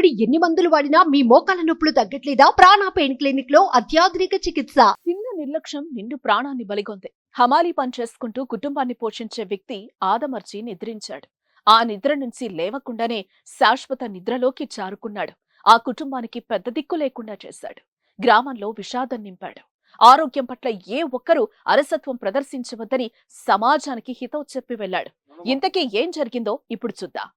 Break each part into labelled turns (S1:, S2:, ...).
S1: తరబడి ఎన్ని మందులు వాడినా మీ మోకాల నొప్పులు తగ్గట్లేదా? ప్రాణ పెయిన్ క్లినిక్లో అత్యాధునిక చికిత్స.
S2: చిన్న నిర్లక్ష్యం నిండు ప్రాణాన్ని బలిగొంది. హమాలీ పని చేసుకుంటూ కుటుంబాన్ని పోషించే వ్యక్తి ఆదమర్చి నిద్రించాడు. ఆ నిద్ర నుంచి లేవకుండానే శాశ్వత నిద్రలోకి చారుకున్నాడు ఆ కుటుంబానికి పెద్ద దిక్కు లేకుండా చేశాడు. గ్రామంలో విషాదం నింపాడు. ఆరోగ్యం పట్ల ఏ ఒక్కరూ అలసత్వం ప్రదర్శించవద్దని సమాజానికి హితవు చెప్పి వెళ్ళాడు. ఇంతకీ ఏం జరిగిందో ఇప్పుడు చూద్దాం.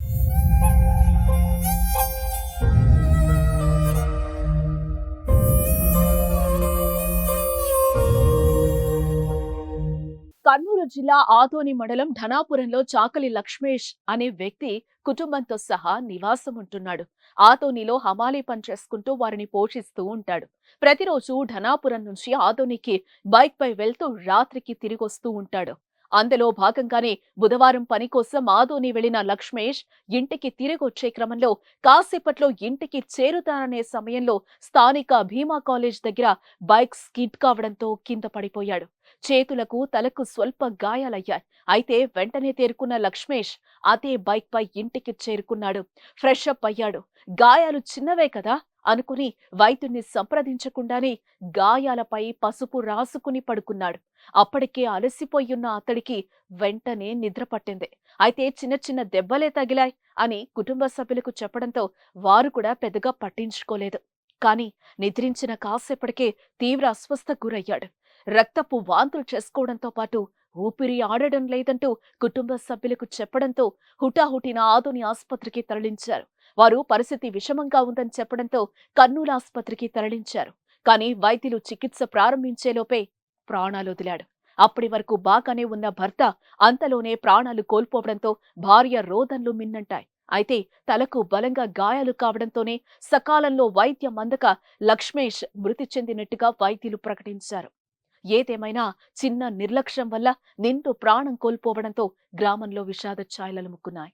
S2: కర్నూలు జిల్లా ఆదోని మండలం ధనాపురంలో చాకలి లక్ష్మేష్ అనే వ్యక్తి కుటుంబంతో సహా నివాసం ఉంటున్నాడు ఆతోనిలో హమాలీ పని చేసుకుంటూ వారిని పోషిస్తూ ఉంటాడు. ప్రతిరోజు ధనాపురం నుంచి ఆదోనికి బైక్ పై వెళ్తూ రాత్రికి తిరిగొస్తూ ఉంటాడు. అందులో భాగంగానే బుధవారం పని కోసం ఆదోని వెళ్ళిన లక్ష్మేష్ ఇంటికి తిరిగొచ్చే క్రమంలో కాసేపట్లో ఇంటికి చేరుతాననే సమయంలో స్థానిక భీమా కాలేజ్ దగ్గర బైక్ స్కిడ్ కావడంతో కింద పడిపోయాడు. చేతులకు తలకు స్వల్ప గాయాలయ్యాయి. అయితే వెంటనే తేరుకున్న లక్ష్మేష్ అదే బైక్ పై ఇంటికి చేరుకున్నాడు. ఫ్రెష్ అప్ అయ్యాడు. గాయాలు చిన్నవే కదా? అనుకుని వైద్యుణ్ణి సంప్రదించకుండానే గాయాలపై పసుపు రాసుకుని పడుకున్నాడు. అప్పటికే అలసిపోయున్న అతడికి వెంటనే నిద్ర పట్టింది. అయితే చిన్న చిన్న దెబ్బలే తగిలాయి అని కుటుంబ సభ్యులకు చెప్పడంతో వారు కూడా పెద్దగా పట్టించుకోలేదు. కాని నిద్రించిన కాసేపటికే తీవ్ర అస్వస్థ గురయ్యాడు. రక్తపు వాంతులు చేసుకోవడంతో పాటు ఊపిరి ఆడడం లేదంటూ కుటుంబ సభ్యులకు చెప్పడంతో హుటాహుటిన ఆదోని ఆసుపత్రికి తరలించారు. వారు పరిస్థితి విషమంగా ఉందని చెప్పడంతో కర్నూలు ఆసుపత్రికి తరలించారు. కానీ వైద్యులు చికిత్స ప్రారంభించేలోపే ప్రాణాలు వదిలాడు. అప్పటి వరకు బాగానే ఉన్న భర్త అంతలోనే ప్రాణాలు కోల్పోవడంతో భార్య రోదన్లు మిన్నంటాయి. అయితే తలకు బలంగా గాయాలు కావడంతోనే సకాలంలో వైద్యం అందక లక్ష్మేష్ మృతి చెందినట్టుగా వైద్యులు ప్రకటించారు. ఏదేమైనా చిన్న నిర్లక్ష్యం వల్ల నిండు ప్రాణం కోల్పోవడంతో గ్రామంలో విషాద ఛాయలలుముకున్నాయి